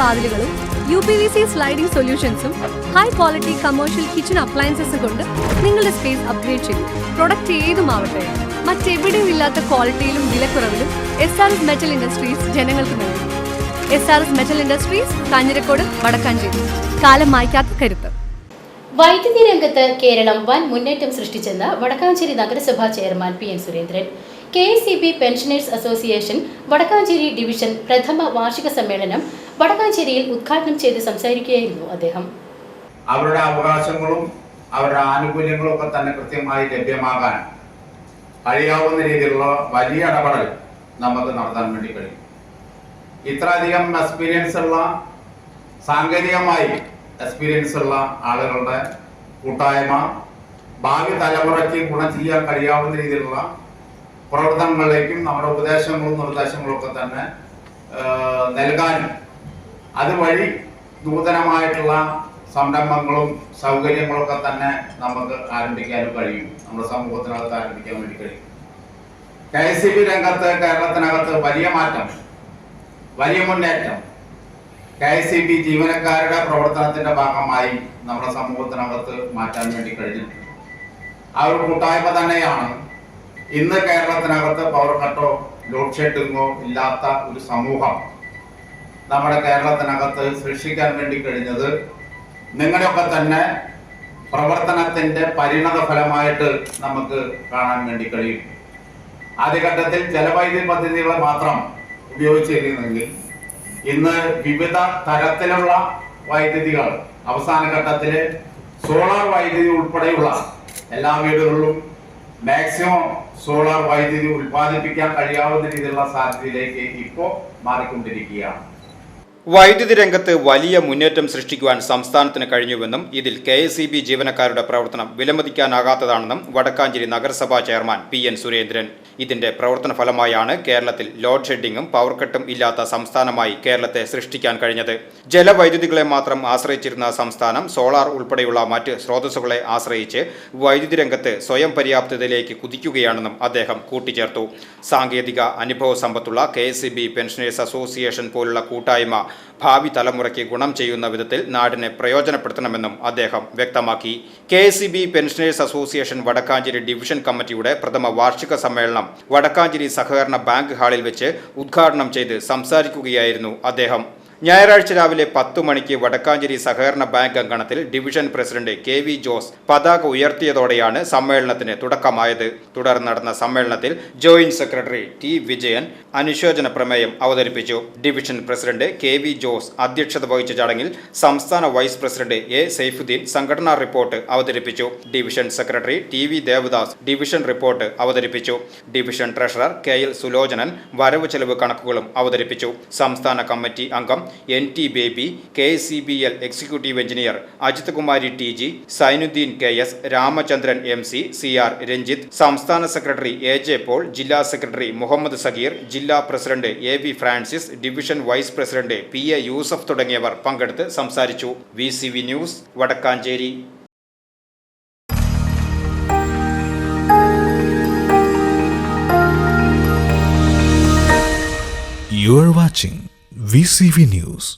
വാതിലുകളും U P V C sliding സൊല്യൂഷൻസും high quality commercial kitchen അപ്ലയൻസസും കൊണ്ട് നിങ്ങളുടെ സ്പേസ് അപ്ഗ്രേഡ് ചെയ്യും പ്രൊഡക്റ്റ് ഏതുമാവട്ടെ മറ്റെവിടെയും ഇല്ലാത്ത ക്വാളിറ്റിയിലും വിലക്കുറവിലും S R S metal industries ജനങ്ങൾക്ക് നൽകും. S R S metal industries Kanjirakode Vadakkancheri. കാലം മായ്ക്കാത്ത കരുത്ത്. വൈദ്യുതി രംഗത്ത് കേരളം വൻ മുന്നേറ്റം സൃഷ്ടിച്ചെന്ന് വടക്കാഞ്ചേരി നഗരസഭാ chairman P N Surendran. K S C B pensioners association Vadakkancheri division പ്രഥമ വാർഷിക സമ്മേളനം വടക്കാഞ്ചേരിയിൽ ഉദ്ഘാടനം ചെയ്ത് സംസാരിക്കുകയായിരുന്നു അദ്ദേഹം. അവരുടെ അവകാശങ്ങളും അവരുടെ ആനുകൂല്യങ്ങളും ഒക്കെ തന്നെ കൃത്യമായി ലഭ്യമാകാൻ കഴിയാവുന്ന രീതിയിലുള്ള വലിയ ഇടപെടൽ നമുക്ക് നടത്താൻ വേണ്ടി കഴിയും. ഇത്രയധികം എക്സ്പീരിയൻസ് ഉള്ള സാങ്കേതികമായി എക്സ്പീരിയൻസ് ഉള്ള ആളുകളുടെ കൂട്ടായ്മ ഭാവി തലമുറയ്ക്ക് ഗുണം ചെയ്യാൻ കഴിയാവുന്ന രീതിയിലുള്ള പ്രവർത്തനങ്ങളിലേക്കും നമ്മുടെ ഉപദേശങ്ങളും നിർദ്ദേശങ്ങളും ഒക്കെ തന്നെ നൽകാനും അതുവഴി നൂതനമായിട്ടുള്ള സംരംഭങ്ങളും സൗകര്യങ്ങളും ഒക്കെ തന്നെ നമുക്ക് ആരംഭിക്കാനും കഴിയും. നമ്മുടെ സമൂഹത്തിനകത്ത് ആരംഭിക്കാൻ വേണ്ടി കഴിയും. കെ എസ് ബി രംഗത്ത് കേരളത്തിനകത്ത് വലിയ മാറ്റം വലിയ മുന്നേറ്റം. കെ എസ് ബി ജീവനക്കാരുടെ പ്രവർത്തനത്തിന്റെ ഭാഗമായി നമ്മുടെ സമൂഹത്തിനകത്ത് മാറ്റാൻ വേണ്ടി കഴിഞ്ഞിട്ടുണ്ട്. ആ ഒരു കൂട്ടായ്മ തന്നെയാണ് ഇന്ന് കേരളത്തിനകത്ത് പവർ കട്ടോ ലോഡ് ഷെഡിങ്ങോ ഇല്ലാത്ത ഒരു സമൂഹം നമ്മുടെ കേരളത്തിനകത്ത് സൃഷ്ടിക്കാൻ വേണ്ടി കഴിഞ്ഞത് നിങ്ങളുടെയൊക്കെ തന്നെ പ്രവർത്തനത്തിന്റെ പരിണത ഫലമായിട്ട് നമുക്ക് കാണാൻ വേണ്ടി കഴിയും. ആദ്യഘട്ടത്തിൽ ജലവൈദ്യുതി പദ്ധതികൾ മാത്രം ഉപയോഗിച്ചിരുന്നെങ്കിൽ ഇന്ന് വിവിധ തരത്തിലുള്ള വൈദ്യുതികൾ അവസാന ഘട്ടത്തിൽ സോളാർ വൈദ്യുതി ഉൾപ്പെടെയുള്ള എല്ലാ വീടുകളിലും മാക്സിമം സോളാർ വൈദ്യുതി ഉൽപ്പാദിപ്പിക്കാൻ കഴിയാവുന്ന രീതിയിലുള്ള സാധ്യതയിലേക്ക് ഇപ്പോൾ മാറിക്കൊണ്ടിരിക്കുകയാണ്. വൈദ്യുതി രംഗത്ത് വലിയ മുന്നേറ്റം സൃഷ്ടിക്കുവാൻ സംസ്ഥാനത്തിന് കഴിഞ്ഞുവെന്നും ഇതിൽ കെ എസ് ഇ ബി ജീവനക്കാരുടെ പ്രവർത്തനം വിലമതിക്കാനാകാത്തതാണെന്നും വടക്കാഞ്ചേരി നഗരസഭാ ചെയർമാൻ പി എൻ സുരേന്ദ്രൻ. ഇതിന്റെ പ്രവർത്തന ഫലമായാണ് കേരളത്തിൽ ലോഡ് ഷെഡിങ്ങും പവർ കട്ടും ഇല്ലാത്ത സംസ്ഥാനമായി കേരളത്തെ സൃഷ്ടിക്കാൻ കഴിഞ്ഞത്. ജലവൈദ്യുതികളെ മാത്രം ആശ്രയിച്ചിരുന്ന സംസ്ഥാനം സോളാർ ഉൾപ്പെടെയുള്ള മറ്റ് സ്രോതസ്സുകളെ ആശ്രയിച്ച് വൈദ്യുതി രംഗത്ത് സ്വയം പര്യാപ്തതയിലേക്ക് കുതിക്കുകയാണെന്നും അദ്ദേഹം കൂട്ടിച്ചേർത്തു. സാങ്കേതിക അനുഭവ സമ്പത്തുള്ള കെ എസ് പെൻഷനേഴ്സ് അസോസിയേഷൻ പോലുള്ള കൂട്ടായ്മ ഭാവി തലമുറയ്ക്ക് ഗുണം ചെയ്യുന്ന വിധത്തിൽ നാടിനെ പ്രയോജനപ്പെടുത്തണമെന്നും അദ്ദേഹം വ്യക്തമാക്കി. K pensioners association Vadakkancheri division കമ്മിറ്റിയുടെ പ്രഥമ വാർഷിക സമ്മേളനം വടക്കാഞ്ചേരി സഹകരണ ബാങ്ക് ഹാളിൽ വെച്ച് ഉദ്ഘാടനം ചെയ്ത് സംസാരിക്കുകയായിരുന്നു അദ്ദേഹം. ഞായറാഴ്ച രാവിലെ പത്തു മണിക്ക് വടക്കാഞ്ചേരി സഹകരണ ബാങ്ക് അങ്കണത്തിൽ division president K V Jose പതാക ഉയർത്തിയതോടെയാണ് സമ്മേളനത്തിന് തുടക്കമായത്. തുടർന്ന് നടന്ന സമ്മേളനത്തിൽ ജോയിന്റ് സെക്രട്ടറി ടി വിജയൻ അനുശോചന പ്രമേയം അവതരിപ്പിച്ചു. Division president K V Jose അധ്യക്ഷത വഹിച്ച ചടങ്ങിൽ സംസ്ഥാന വൈസ് പ്രസിഡന്റ് എ സൈഫുദ്ദീൻ സംഘടനാ റിപ്പോർട്ട് അവതരിപ്പിച്ചു. Division secretary T V Devadas division report അവതരിപ്പിച്ചു. Division treasurer K L Sulochanan വരവ് ചെലവ് കണക്കുകളും അവതരിപ്പിച്ചു. സംസ്ഥാന കമ്മിറ്റി അംഗം N T Baby K C B L executive engineer Ajith Kumari T G Sainuddin K S Ramachandran M C C R Ranjith സംസ്ഥാന secretary A J Paul ജില്ലാ secretary Muhammad Sageer ജില്ലാ president A V Francis division vice president P A Yusuf തുടങ്ങിയവർ പങ്കെടുത്ത് സംസാരിച്ചു. V C V news Vadakkancheri. You are watching VCV News.